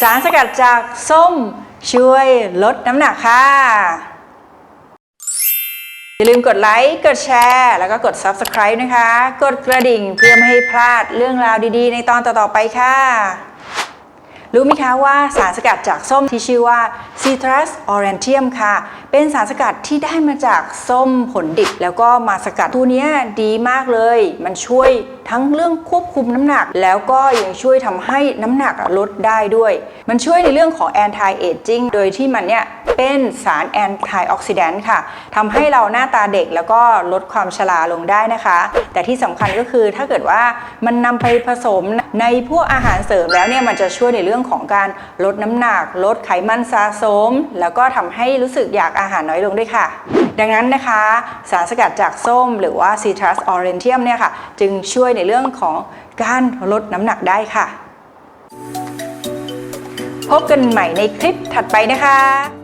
สารสกัดจากส้มช่วยลดน้ำหนักค่ะ อย่าลืมกดไลค์ กดแชร์ แล้วก็กด Subscribe นะคะ กดกระดิ่งเพื่อไม่ให้พลาดเรื่องราวดีๆ ในตอนต่อๆไปค่ะ รู้ไหมคะว่าสารสกัดจากส้มที่ชื่อว่า Citrus aurantium ค่ะ เป็นสารสกัดที่ได้มาจากส้มผลดิบ แล้วก็มาสกัดตัวนี้ดีมากเลย มันช่วยทั้งเรื่องควบคุมน้ำหนัก แล้วก็ยังช่วยทำให้น้ำหนักลดได้ด้วย มันช่วยในเรื่องของ anti aging โดยที่มันเนี่ยเป็นสาร anti oxidant ค่ะทำให้เราหน้าตาเด็กแล้วก็ลดความชราลงได้นะคะ แต่ที่สำคัญก็คือถ้าเกิดว่ามันนำไปผสมในพวกอาหารเสริมแล้วเนี่ยมันจะช่วยในเรื่องของการลดน้ำหนัก ลดไขมันสะสม แล้วก็ทำให้รู้สึกอยากอาหารน้อยลงด้วยค่ะ ดังนั้นนะคะ สารสกัดจากส้มหรือว่า Citrus aurantium เนี่ยค่ะ จึงช่วยในเรื่องของการลดน้ำหนักได้ค่ะ พบกันใหม่ในคลิปถัดไปนะคะ